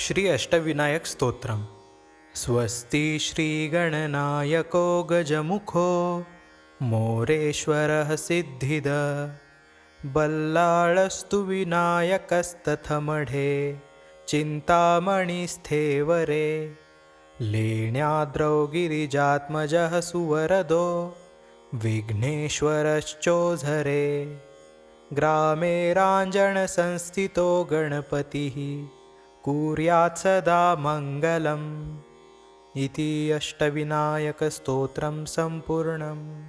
श्री अष्टविनायकस्तोत्रम् स्वस्ति श्रीगणनायको गजमुखो मोरेश्वरः सिद्धिद। बल्लाळस्तु विनायकस्तथमढे चिन्तामणिस्थेवरे। लेण्याद्रौ गिरिजात्मजः सुवरदो विघ्नेश्वरश्चोझरे। ग्रामे राञ्जणसंस्थितो गणपतिः कुर्यात् सदा मङ्गलम्। इति अष्टविनायकस्तोत्रं सम्पूर्णम्